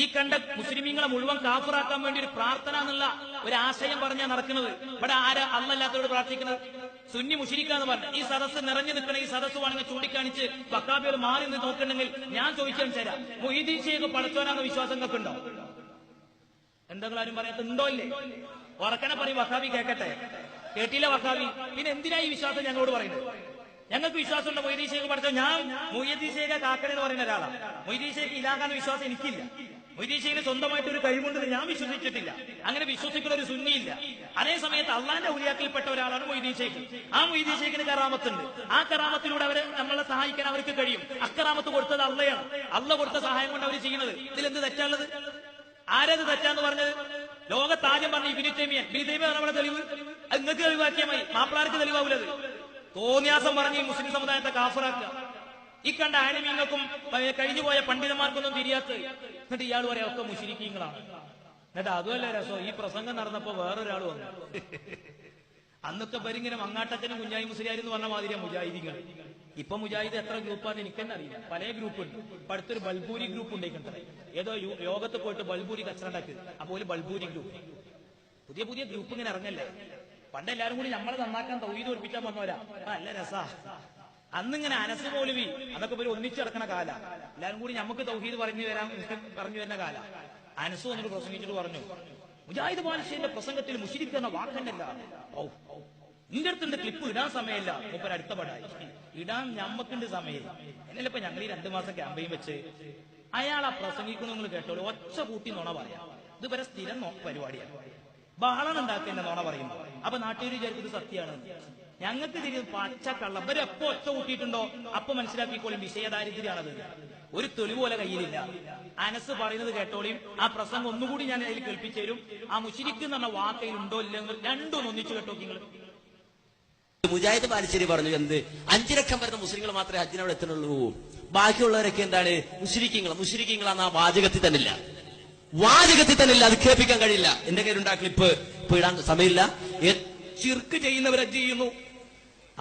ഈ കണ്ട മുസ്ലിമീങ്ങളെ മുഴുവൻ കാഫറാക്കാൻ വേണ്ടി ഒരു പ്രാർത്ഥന എന്നുള്ള ഒരു ആശയം പറഞ്ഞാ നടക്കുന്നത്. ഇവിടെ ആരാ അന്നല്ലാത്തവരോട് പ്രാർത്ഥിക്കുന്നത്? സുന്നി മുഷിരിക്കാന്ന് പറഞ്ഞു. ഈ സദസ്സ് നിറഞ്ഞു നിൽക്കണ ഈ സദസ്സ് വേണമെങ്കിൽ ചൂണ്ടിക്കാണിച്ച് വക്കാബികൾ മാറി നിന്ന് നോക്കണമെങ്കിൽ ഞാൻ ചോദിക്കാൻ ചേരാ. ഷേഖ് പടച്ചോനാന്ന വിശ്വാസം നിങ്ങൾക്ക് ഉണ്ടോ എന്തെങ്കിലും ആരും പറയാത്ത ഉണ്ടോ ഇല്ലേ? ഉറക്കനെ പറയും വക്കാബി കേക്കട്ടെ. കേട്ടില്ല വക്കാബി. പിന്നെ എന്തിനാ ഈ വിശ്വാസം ഞങ്ങളോട് പറയുന്നത്? ഞങ്ങൾക്ക് വിശ്വാസമുണ്ട് മൊയ്തീൻ ഷേഖ് പഠിച്ചോ ഞാൻ മൊയ്തീശയുടെ കാക്കണെന്ന് കാക്കണ പറയുന്ന ഒരാളാണ് മൊയ്തീൻ ഷേഖ് ഇലാകാന്ന വിശ്വാസം എനിക്കില്ല. ഷേഖിന് സ്വന്തമായിട്ട് ഒരു കഴിവുണ്ടെന്ന് ഞാൻ വിശ്വസിച്ചിട്ടില്ല. അങ്ങനെ വിശ്വസിക്കുന്ന ഒരു സുന്നിയില്ല. അതേ സമയത്ത് അള്ളാന്റെ ഉലിയാക്കിൽപ്പെട്ട ഒരാളാണ് മൊയ്തീൻ ഷേഖ് ആ മൊയ്തീൻ ഷേഖിന് കറാമത്തുണ്ട് ആ കറാമത്തിലൂടെ അവരെ നമ്മളെ സഹായിക്കാൻ അവർക്ക് കഴിയും. അക്കറാമത്ത് കൊടുത്തത് അള്ളയാണ്. അള്ള കൊടുത്ത സഹായം കൊണ്ട് അവർ ചെയ്യുന്നത്. ഇതിലെന്ത് തെറ്റാനുള്ളത് ആരത് തെറ്റാന്ന് പറഞ്ഞത്? ലോകത്ത് ആദ്യം പറഞ്ഞ ഇബിനി തേമിയൻ ഇബിനി നമ്മുടെ തെളിവ്? നിങ്ങൾക്ക് തെളിവാക്കിയ മാപ്പിളാർക്ക് തെളിവാവൂലത്. തോന്നിയാസം പറഞ്ഞ് മുസ്ലിം സമുദായത്തെ കാഫറാക്കുക. ഈ കണ്ട ആനമീങ്ങൾക്കും കഴിഞ്ഞുപോയ പണ്ഡിതന്മാർക്കൊന്നും തിരിയാത്ത എന്നിട്ട് ഇയാൾ പറയാം ഒക്കെ മുഷിരിക്കീങ്ങളാണ്. എന്നിട്ട് അതുമല്ല രസം ഈ പ്രസംഗം നടന്നപ്പോ വേറൊരാൾ വന്നു. അന്നൊക്കെ പരിങ്ങനെ മങ്ങാട്ടച്ചനും കുഞ്ഞായി മുസ്ലിയാർ എന്ന് പറഞ്ഞ മാതിരിയാ മുജാഹിദിങ്ങൾ. ഇപ്പൊ മുജാഹിദ് എത്ര ഗ്രൂപ്പാന്ന് എനിക്കെന്നെ അറിയില്ല. പല ഗ്രൂപ്പ് ഉണ്ട് അടുത്തൊരു ബൾബൂരി ഗ്രൂപ്പ് ഉണ്ടായിക്കണ്ട ഏതോ യോഗത്ത് പോയിട്ട് ബൾബൂരി കച്ചറണ്ടാക്കി. അപ്പോൾ ബൾബൂരി ഗ്രൂപ്പ്. പുതിയ പുതിയ ഗ്രൂപ്പ് ഇങ്ങനെ ഇറങ്ങല്ലേ? പണ്ട് എല്ലാരും കൂടി നമ്മളെ നന്നാക്കാൻ തൗഹീദ് ഒളിപ്പിക്കാൻ വന്നവരാ. അല്ല രസാ. അന്നിങ്ങനെ അനസ് മൗലവി അതൊക്കെ ഒരു ഒന്നിച്ചിടക്കണ കാല. എല്ലാരും കൂടി നമുക്ക് തൗഹീദ് പറഞ്ഞു വരാൻ പറഞ്ഞു വരുന്ന കാല. അനസ് വന്നിട്ട് പ്രസംഗിച്ചിട്ട് പറഞ്ഞു മുജാഹിദ് ബാലശ്ശേരിന്റെ പ്രസംഗത്തിൽ മുഷിരിക്കുന്ന വാക്കണ്ടല്ല. ഔ നിന്റെ അടുത്തുണ്ട് ക്ലിപ്പ് ഇടാൻ സമയമില്ല. ഇപ്പൊ അടുത്ത പടായി. ഇടാൻ ഞമ്മക്കുണ്ട് സമയം. എന്നല്ല ഇപ്പൊ ഞങ്ങൾ ഈ രണ്ടു മാസം ക്യാമ്പയിൻ വെച്ച് അയാൾ ആ പ്രസംഗിക്കുന്നു നിങ്ങൾ കേട്ടോളൂ. ഒച്ച കൂട്ടി നുണ പറയാം. ഇത് വരെ സ്ഥിരം പരിപാടിയാണ്. ബഹളം ഉണ്ടാക്കേണ്ട നുണ പറയുമ്പോ. അപ്പൊ നാട്ടുകാർ വിചാരിക്കുന്നത് സത്യമാണ്. ഞങ്ങൾക്ക് തിരിഞ്ഞ് പച്ചക്കള്ളം. ഇവരെ എപ്പോ ഒച്ച കൂട്ടിയിട്ടുണ്ടോ അപ്പൊ മനസ്സിലാക്കിക്കോളും. വിഷയദാരിദ്ര്യാണത് ഒരു തൊലി പോലെ കയ്യിലില്ല. അനസ് പറയുന്നത് കേട്ടോളിയും ആ പ്രസംഗം ഒന്നുകൂടി ഞാൻ അതിൽ കേൾപ്പിച്ചു തരും. ആ മുഷിരിക്ക് എന്ന് പറഞ്ഞ വാക്കയിൽ ഉണ്ടോ ഇല്ലെന്ന് രണ്ടും ഒന്നിച്ചു കേട്ടോ നിങ്ങൾ മുജാഹിദ് ബാലിശ്ശേരി പറഞ്ഞു എന്ത്? അഞ്ചു ലക്ഷം വരുന്ന മുസ്ലിങ്ങൾ മാത്രമേ ഹജ്ജിനവിടെ എത്തുന്നുള്ളൂ. ബാക്കിയുള്ളവരൊക്കെ എന്താണ്? മുസ്ലിക്കിങ്ങൾ മുസ്ലിക്കിങ്ങൾ ആ വാചകത്തിൽ തന്നില്ല. ഇല്ല വാചകത്തിൽ തന്നെ ഇല്ല അത് കേൾപ്പിക്കാൻ കഴിയില്ല. എന്റെ കയ്യിലുണ്ടാക്കി ക്ലിപ്പ്. ഇപ്പൊ ഇടാൻ സമയമില്ല. ചിർക്ക് ചെയ്യുന്നവർ ഹജ്ജ് ചെയ്യുന്നു.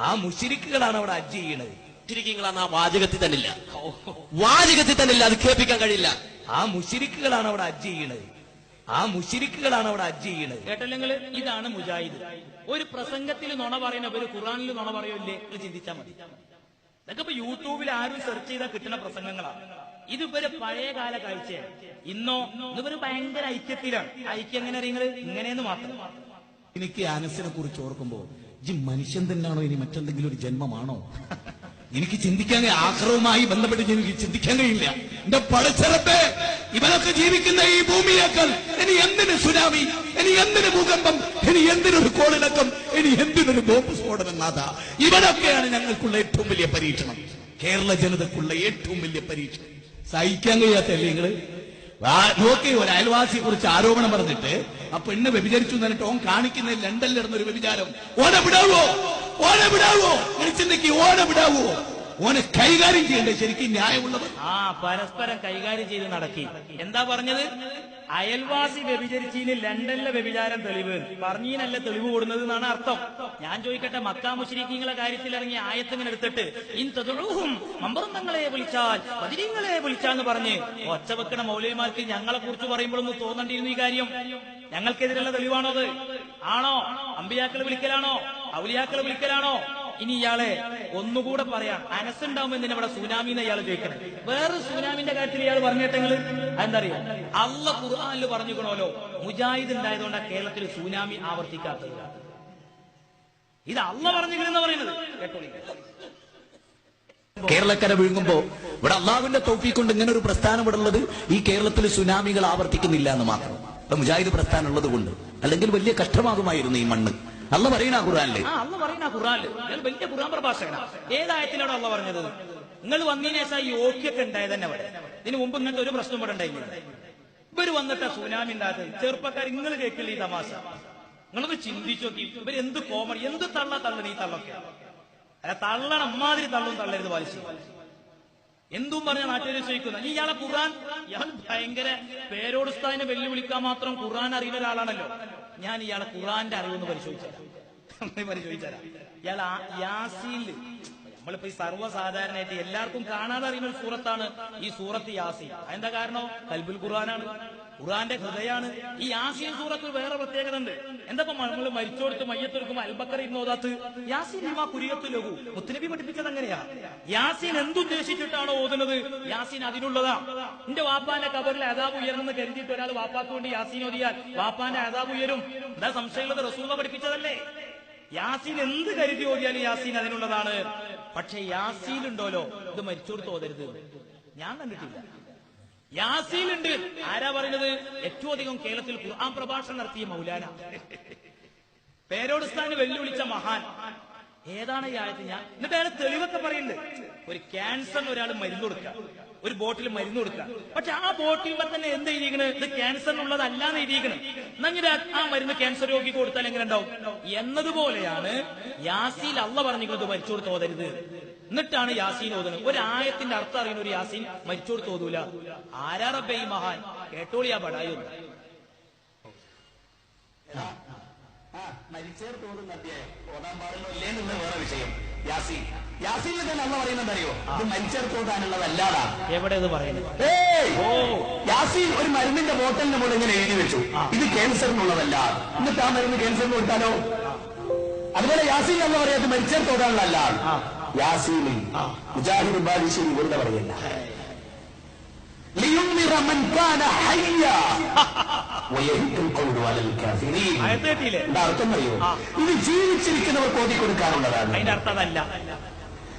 ആ മുഷിരിക്കുകളാണ് അവിടെ ഹജ്ജ് ചെയ്യണത്. മുഷിരിക്കുകളാണ് ആ വാചകത്തിൽ തന്നില്ല. ഇല്ല വാചകത്തിൽ തന്നെ ഇല്ല അത് കേൾപ്പിക്കാൻ കഴിയില്ല. ആ മുഷിരിക്കുകളാണ് അവിടെ ഹജ്ജ് ചെയ്യണത്. ആ മുഷിരിക്കുകളാണ് അവിടെ ഹജ്ജ് ചെയ്യണത്. കേട്ടല്ലെങ്കിൽ ഇതാണ് മുജാഹിദ്. ഒരു പ്രസംഗത്തിൽ നുണ പറയുന്ന ഒരു ഖുറാനിൽ നുണ പറയൂല്ലേ എന്ന് ചിന്തിച്ചാൽ മതി. ഇതൊക്കെ ഇപ്പൊ യൂട്യൂബിൽ ആരും സെർച്ച് ചെയ്താൽ കിട്ടുന്ന പ്രസംഗങ്ങളാണ് ഇത് ഇവർ പഴയ കാല കാഴ്ചയാണ്. ഇന്നോ ഇവർ ഭയങ്കര ഐക്യത്തിലാണ്. ഐക്യം എങ്ങനെ അറിയുന്നത്? ഇങ്ങനെയെന്ന് മാത്രം. എനിക്ക് അനസിനെ കുറിച്ച് ഓർക്കുമ്പോ ഈ മനുഷ്യൻ തന്നെയാണോ ഇനി മറ്റെന്തെങ്കിലും ഒരു ജന്മമാണോ? എനിക്ക് ചിന്തിക്കാൻ ആക്രവുമായി ബന്ധപ്പെട്ട് എനിക്ക് ചിന്തിക്കാൻ കഴിയില്ല. എന്റെ പടച്ചറത്തെ ഇവനൊക്കെ ജീവിക്കുന്ന ഈ ഭൂമിയേക്കാൾ ഇനി എന്തിന് സുനാമി? ഇനി എന്തിന് ഭൂകമ്പം? ഇനി എന്തിനൊരു കോളിളക്കം? ഇനി എന്തിനൊരു ബോംബ് സ്ഫോടനം നാഥ? ഇവനൊക്കെയാണ് ഞങ്ങൾക്കുള്ള ഏറ്റവും വലിയ പരീക്ഷണം. കേരള ജനതക്കുള്ള ഏറ്റവും വലിയ പരീക്ഷണം. സഹിക്കാൻ കഴിയാത്തല്ലേ നിങ്ങൾ? നോക്കി ഒരു അയൽവാസിയെ കുറിച്ച് ആരോപണം പറഞ്ഞിട്ട് ആ പെണ്ണ് വ്യഭിചരിച്ചു എന്നിട്ട് ഓൻ കാണിക്കുന്ന ലണ്ടനിൽ നടന്ന ഒരു വ്യഭിചാരം. ഓനെ വിടാവോ? ഓനെ വിടാവോ? ചിന്തയ്ക്ക് ഓനെ വിടാവോ? ഓനെ കൈകാര്യം ചെയ്യണ്ടേ ശരിക്കും ന്യായമുള്ളത്? ആ പരസ്പരം കൈകാര്യം ചെയ്ത് നടക്കി. എന്താ പറഞ്ഞത്? അയൽവാസി വ്യഭിചരിച്ചീന് ലണ്ടനിലെ വ്യഭിചാരം തെളിവ്. പറഞ്ഞീനല്ല തെളിവ് കൂടുന്നത് എന്നാണ് അർത്ഥം. ഞാൻ ചോദിക്കട്ടെ മക്കാ മുശ്രീഖീങ്ങളെ കാര്യത്തിൽ ഇറങ്ങിയ ആയത്തിങ്ങനെ എടുത്തിട്ട് ഇൻ തതുഴുഹും മമ്പറന്തങ്ങളെ വിളിച്ചാൽ പതിരിങ്ങളെ വിളിച്ചാന്ന് പറഞ്ഞ് ഒച്ച വെക്കണ മൗലവിമാർക്ക് ഞങ്ങളെ കുറിച്ച് പറയുമ്പോഴൊന്നും തോന്നണ്ടിരുന്നു ഈ കാര്യം. ഞങ്ങൾക്കെതിരുള്ള തെളിവാണോ അത് ആണോ? അമ്പിയാക്കളെ വിളിക്കലാണോ? ഔലിയാക്കളെ വിളിക്കലാണോ? ഇനി ഇയാളെ ഒന്നുകൂടെ പറയാം. അനസുണ്ടാവും എന്തിനാ ഇവിടെ സുനാമി എന്ന് ഇയാൾ ചോദിക്കണം? വേറെ സുനാമിന്റെ കാര്യത്തിൽ ഇയാൾ പറഞ്ഞിട്ടെങ്കിൽ അതെന്തറിയോ? അള്ള ഖുർആാനിൽ പറഞ്ഞുകണോലോ മുജാഹിദ് ഉണ്ടായതുകൊണ്ട് കേരളത്തിൽ സുനാമി ആവർത്തിക്കാത്തത്. ഇത് അള്ള പറഞ്ഞിരിക്കുന്ന പറയുന്നത്? കേരളക്കര വിഴുങ്ങുമ്പോ ഇവിടെ അള്ളാവിന്റെ തോപ്പി കൊണ്ട് ഇങ്ങനെ ഒരു പ്രസ്ഥാനം ഇവിടെ ഉള്ളത് ഈ കേരളത്തിൽ സുനാമികൾ ആവർത്തിക്കുന്നില്ല എന്ന് മാത്രം. മുജാഹിദ് പ്രസ്ഥാനം ഉള്ളത് കൊണ്ട്. അല്ലെങ്കിൽ വലിയ കഷ്ടമാകുമായിരുന്നു ഈ മണ്ണ്. അല്ല പറയണ ഖുറാനിൽ ആ അള്ള പറയുന്ന ഖുറാനിൽ വലിയ ഖുറാൻ പ്രഭാഷകനാ. ഏതായത്തിനോട് അള്ള പറഞ്ഞത്? നിങ്ങൾ വന്നതിന് ഓക്കിയൊക്കെ ഉണ്ടായത് തന്നെ അവിടെ. ഇതിനു മുമ്പ് ഇങ്ങനത്തെ ഒരു പ്രശ്നം ഇവിടെ ഉണ്ടായില്ല? ഇവർ വന്നിട്ട് സുനാമി ഉണ്ടാകുന്നത് ചെറുപ്പക്കാർ നിങ്ങൾ കേൾക്കില്ല ഈ തമാശ? നിങ്ങളൊന്ന് ചിന്തിച്ചു നോക്കി. ഇവർ എന്ത് കോമഡി എന്ത് തള്ള തള്ളണ ഈ തള്ളൊക്കെ? അല്ല തള്ളണ അമ്മാതിരി തള്ളും തള്ളരുത് വലിച്ചു എന്തും പറഞ്ഞ നാട്ടുകാർ ചോദിക്കുന്നു. ഇനി ഇയാളെ ഖുറാൻ ഇയാൾ ഭയങ്കര പേരോടുസ്ഥാനെ വെല്ലുവിളിക്കാൻ മാത്രം ഖുറാൻ അറിയുന്ന ഒരാളാണല്ലോ. ഞാൻ ഇയാളെ ഖുറാന്റെ അറിവൊന്ന് പരിശോധിച്ചു പരിശോധിച്ചുതരാം. ഇയാൾ യാസീൽ നമ്മളിപ്പോ ഈ സർവസാധാരണയായിട്ട് എല്ലാവർക്കും കാണാതെ അറിയുന്ന ഒരു സൂറത്താണ് ഈ സൂറത്ത് യാസി അതെന്താ കാരണം? കൽബുൽ ഖുർആനാണ്. ഖുർആന്റെ ഹൃദയാണ് ഈ യാസീൻ സൂറത്ത് വേറെ പ്രത്യേകത ഉണ്ട്. എന്താ നമ്മൾ മരിച്ചോടുത്ത് മയ്യത്തൊരുക്കുമ്പോ അൽബക്കർ ഓതാത്ത് യാസീൻ ഹിമാ കുരിയത്ത് ലഘു. മുത്തുനബി പഠിപ്പിച്ചത് അങ്ങനെയാ. യാസീൻ എന്തുദ്ദേശിച്ചിട്ടാണോ ഓതുന്നത്? യാസീൻ അതിനുള്ളതാ. എന്റെ വാപ്പാന്റെ കബറിൽ അതാബ് ഉയർന്നെന്ന് കരുതിയിട്ട് ഒരാൾ വാപ്പാക്ക് വേണ്ടി യാസീൻ ഓതിയാൽ വാപ്പാന്റെ അതാബ് ഉയരും. എന്താ സംശയമുള്ളത്? റസൂമ പഠിപ്പിച്ചതല്ലേ? യാസീൻ എന്ത് കരുതി ഓതിയാലും യാസീൻ അതിനുള്ളതാണ്. പക്ഷെ യാസീൻ ഉണ്ടോലോ ഇത് മരിച്ചോട് ഓതരുത് ഞാൻ കണ്ടിട്ടില്ല. യാസീലുണ്ട്. ആരാ പറയുന്നത്? ഏറ്റവും അധികം കേരളത്തിൽ ഖുർആൻ പ്രഭാഷണം നടത്തിയ മൗലാന. പേരോട് സ്ഥാനം വെല്ലുവിളിച്ച മഹാൻ. ഏതാണ് ഈ ആയത്ത് ഞാൻ? എന്നിട്ട് അയാൾ തെളിവൊക്കെ പറയുന്നുണ്ട്. ഒരു ക്യാൻസറിന് ഒരാൾ മരുന്ന് കൊടുക്കുക. ഒരു ബോട്ടിൽ മരുന്ന് കൊടുക്കുക. പക്ഷെ ആ ബോട്ടിൽ തന്നെ എന്ത് എഴുതിയിരിക്കണ്? ഇത് ക്യാൻസറിനുള്ളതല്ലാന്ന് എഴുതിയിരിക്കണം. എന്നങ്ങനെ ആ മരുന്ന് ക്യാൻസർ രോഗിക്ക് കൊടുത്താൽ എങ്ങനെ ഉണ്ടാവും? എന്നതുപോലെയാണ് യാസീൽ അല്ല പറഞ്ഞിരിക്കുന്നത് മരിച്ചു കൊടുത്ത് ഓതരുത്. എന്നിട്ടാണ് യാസീൻ ഓതുന്നത്. ഒരു ആയത്തിന്റെ അർത്ഥം അറിയുന്ന ഒരു യാസീൻ മരിച്ചു തോതൂല ആരാ റബ്ബേ ഈ മഹാൻ? കേട്ടോളിയാ പടായോ മരിച്ചേർ തോന്നുന്ന അധ്യായം ഓതാൻ പാടുള്ളൂ ഇല്ലേ എന്നുള്ള വേറെ വിഷയം. യാസി. യാസീനിൽ തന്നെ അല്ല പറയുന്നത് അറിയോ? ഇത് മരിച്ചേർ തോതാനുള്ളതല്ലാതാ എവിടെ ഇത് പറയുന്നത്? യാസീൻ ഒരു മരുന്നിന്റെ ബോട്ടലിന് മുകളിൽ ഇങ്ങനെ എഴുതി വെച്ചു. ഇത് ക്യാൻസറിനുള്ളതല്ല. എന്നിട്ട് ആ മരുന്ന് ക്യാൻസറിന് കൊടുത്താലോ? അതുപോലെ യാസീൻ എന്ന് പറയാത്ത മരിച്ചേർ തോതാനുള്ളതല്ല യാസീനിൽ മുജാഹിദ് ബാലിശ്ശേരി വെറുതെ പറയല്ല لينذر من كان حيا ويهد القول على الكافرين ആയത്ത് കേട്ടില്ലേ എന്താ അർത്ഥം അറിയോ ഇത് ജീവിച്ചിരിക്കുന്നവർക്ക് ഓതി കൊടുക്കാനുള്ളതാണ് അതിന്റെ അർത്ഥം അതല്ല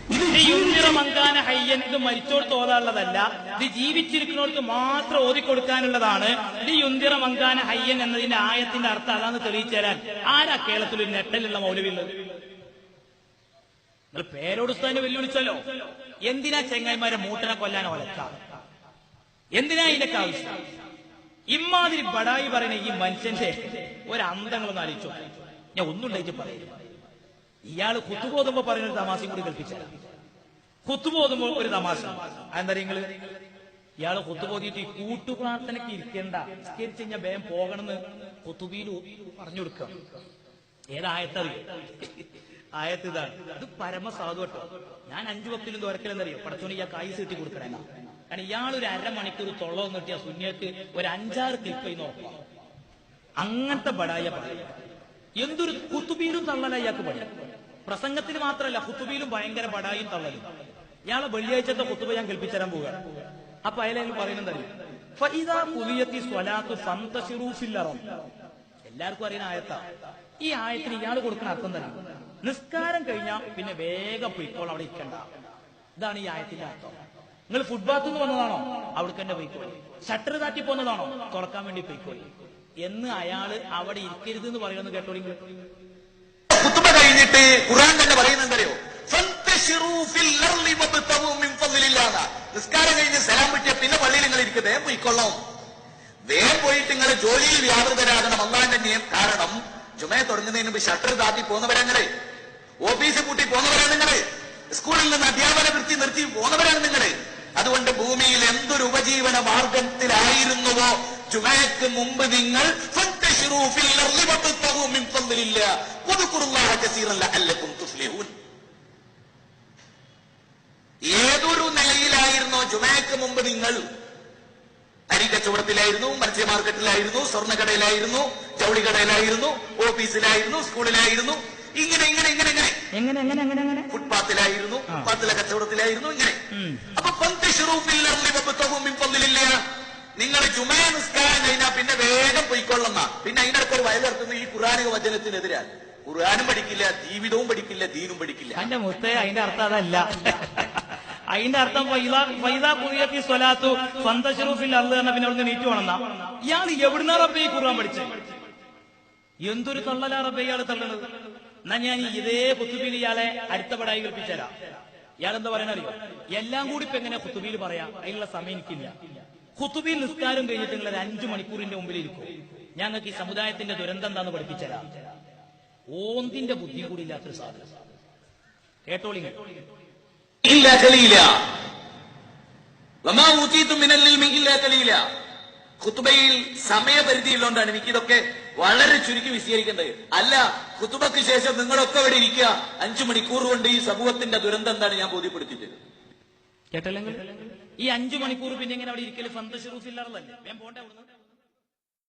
ഇത് ഇത് യുന്തിറ മങ്കാന ഹയ്യൻ ഇത് മരിച്ചോട് തോതാനുള്ളതല്ല ഇത് ജീവിച്ചിരിക്കുന്നവർക്ക് മാത്രം ഓതിക്കൊടുക്കാനുള്ളതാണ് ഇത് യുന്തിറ മങ്കാന ഹയ്യൻ എന്നതിന്റെ ആയത്തിന്റെ അർത്ഥം അതാന്ന് തെളിയിച്ചു തരാൻ ആരാ കേരളത്തിൽ ഒരു നെട്ടലുള്ള മൗലവിയുള്ളത് നിങ്ങൾ പേരോട് സ്ഥാനം വെല്ലുവിളിച്ചല്ലോ എന്തിനാ ചെങ്ങായിമാരെ മൂട്ടനെ കൊല്ലാൻ ഒലക്ക എന്തിനാ ഇതിന്റെ ആവശ്യം? ഇമാതിരി ബടായി പറയുന്ന ഈ മനുഷ്യന്റെ ഒരന്തങ്ങളൊന്ന് ആലോചിച്ചു ഞാൻ ഒന്നും ഉണ്ടായിട്ട് പറയില്ല ഇയാൾ കുത്തുപോതുമ്പോ പറയുന്ന ഒരു തമാശയും കൂടി കൽപ്പിച്ചല്ല കുത്തുപോതുമ്പോ ഒരു തമാശ. എന്താ നിങ്ങൾ? ഇയാൾ കുത്തുപോതിട്ട് ഈ കൂട്ടുപ്രാർത്ഥനയ്ക്ക് ഇരിക്കേണ്ട. നിസ്കരിച്ചു കഴിഞ്ഞാൽ വേഗം പോകണമെന്ന് കുത്തുബീൽ പറഞ്ഞു കൊടുക്കാം ഏതായത്തറിയോ? ആയത്ത് ഇതാണ്. ഇത് പരമസാധു കേട്ടോ. ഞാൻ അഞ്ചു പത്തിലും തുരക്കലെന്നറിയോ? പടച്ചോണി ഞാൻ കായ് സീട്ടി കൊടുക്കണേന്നാ. കാരണം ഇയാൾ ഒരു അരമണിക്കൂർ തൊള്ള നിർത്തിയ സുന്യക്ക് ഒരു അഞ്ചാറ് ക്ലിപ്പ് നോക്കാം അങ്ങനത്തെ ബടായ പറയും എന്തൊരു കുത്തുബീലും തള്ളല ഇയാൾക്ക് പണി. പ്രസംഗത്തിന് മാത്രമല്ല കുത്തുബീലും ഭയങ്കര ബടായും തള്ളലും. ഇയാളെ വെള്ളിയാഴ്ചത്തെ കുത്തുബ ഞാൻ കൽപ്പിച്ചരാൻ പോവുകയാണ്. അപ്പൊ അയലും പറയുന്നത് എല്ലാവർക്കും അറിയുന്ന ആയത്താ. ഈ ആയത്തിന് ഇയാൾ കൊടുക്കുന്ന അർത്ഥം തന്നെ നിസ്കാരം കഴിഞ്ഞാൽ പിന്നെ വേഗം പോയിക്കോളാം അവിടെ ഇരിക്കണ്ട. ഇതാണ് ഈ ആയത്തിന്റെ അർത്ഥം. നിങ്ങൾ ഫുട്ബാത്ത് നിന്ന് വന്നതാണോ? അവിടെ തന്നെ പോയിക്കോളി. ഷട്ടർ താറ്റി പോന്നതാണോ? തുറക്കാൻ വേണ്ടി പോയിക്കോളി. എന്ന് അയാൾ അവിടെ ഇരിക്കരുത് എന്ന് പറയുന്നത് കേട്ടോളി നിങ്ങൾ. കുത്തുബ കഴിഞ്ഞിട്ട് ഖുർആൻ തന്നെ ഫദ്ലില്ലാഹ. നിസ്കാരം കഴിഞ്ഞ് സലാം വിട്ടിയ പിന്നെ പള്ളിയിൽ നിങ്ങൾ ഇരിക്കുക വേഗം പോയിക്കൊള്ളാം വേഗം പോയിട്ട് നിങ്ങൾ ജോലിയിൽ വ്യാപൃതരാകണം. അള്ളാന്റെ നിയം കാരണം ചുമയെ തുടങ്ങുന്നതിന് മുമ്പ് ഷട്ടർ താത്തി പോകുന്നവരാ നിങ്ങൾ. ഓഫീസ് പൂട്ടി പോകുന്നവരാണ് നിങ്ങൾ. സ്കൂളിൽ നിന്ന് അധ്യാപന വൃത്തി നിർത്തി പോകുന്നവരാണ് നിങ്ങൾ. അതുകൊണ്ട് ഭൂമിയിൽ എന്തൊരു ഉപജീവന മാർഗത്തിലായിരുന്നുവോ? ജുമാക്ക് മുമ്പ് നിങ്ങൾ ഏതൊരു നിലയിലായിരുന്നോ ജുമാക്ക് മുമ്പ് നിങ്ങൾ? അരി കച്ചവടത്തിലായിരുന്നു മത്സ്യ മാർക്കറ്റിലായിരുന്നു സ്വർണക്കടയിലായിരുന്നു ജൗളിക്കടയിലായിരുന്നു ഓഫീസിലായിരുന്നു സ്കൂളിലായിരുന്നു ഇങ്ങനെ ഇങ്ങനെ ഇങ്ങനെ ഇങ്ങനെ. എങ്ങനെ എങ്ങനെ എങ്ങനെ എങ്ങനെ? ഫുട്പാത്തിലായിരുന്നു. ഫുട്പാത്തിലെ കച്ചവടത്തിലായിരുന്നു ഇങ്ങനെ. അപ്പൊ ഫദ്ലില്ലാഹ. നിങ്ങൾ ജുമ നിസ്കാരം കഴിഞ്ഞാൽ പിന്നെ വേഗം പൊയ്ക്കൊള്ളുന്ന പിന്നെ അതിനിടയ്ക്ക് ഒരു വയലിറക്കുന്ന ഈ ഖുറാനിക വചനത്തിനെതിരാണ്. ഖുർആാനും പഠിക്കില്ല ജീവിതവും പഠിക്കില്ല ദീനും പഠിക്കില്ല. അതിന്റെ മുത്തേ അതിന്റെ അർത്ഥം അതല്ല. അതിന്റെ അർത്ഥം സ്വലാത്തു സന്തശറൂഫിൽ അള്ളു തന്നെ പിന്നെ അവിടുന്ന് നീറ്റ് വേണമെന്നാ ഇയാൾ എവിടുന്നാ റബ്ബെ ഈ ഖുർആൻ പഠിച്ചത് എന്തൊരു തള്ളലാ റബ്ബെ ഇയാൾ തള്ളണത്? എന്നാ ഞാൻ ഇതേ കുത്തുബിയിൽ ഇയാളെ അടുത്ത പടായി കൽപ്പിച്ചരാം ഇയാളെന്താ എന്താ പറയണ അറിയോ എല്ലാം കൂടി ഇപ്പൊ എങ്ങനെ കുത്തുബിയിൽ പറയാം? അതിനുള്ള സമയം എനിക്കില്ല. കുത്തുബിയിൽ നിസ്കാരം കഴിഞ്ഞിട്ട് നിങ്ങൾ അഞ്ചു മണിക്കൂറിന്റെ മുമ്പിൽ ഇരിക്കും. ഞങ്ങൾക്ക് ഈ സമുദായത്തിന്റെ ദുരന്തം എന്താന്ന് പഠിപ്പിച്ചരാം ഓന്തിന്റെ ബുദ്ധി കൂടി ഇല്ലാത്തൊരു സാധനം. കേട്ടോളിങ്ങ. ഖുത്ബയിൽ സമയപരിധി ഉള്ളതുകൊണ്ടാണ് എനിക്കിതൊക്കെ വളരെ ചുരുക്കി വിശദീകരിക്കേണ്ടത്. അല്ല കുത്തുബക്ക് ശേഷം നിങ്ങളൊക്കെ ഇവിടെ ഇരിക്കുക. അഞ്ചു മണിക്കൂർ കൊണ്ട് ഈ സമൂഹത്തിന്റെ ദുരന്തം എന്താണ് ഞാൻ ബോധ്യപ്പെടുത്തിയത്? കേട്ടല്ലെങ്കിൽ ഈ അഞ്ചു മണിക്കൂർ പിന്നെ ഇങ്ങനെ അവിടെ ഇരിക്കൽ ഫന്ത ഷെറൂഫില്ലാറല്ലേ ഞാൻ പോണ്ടേ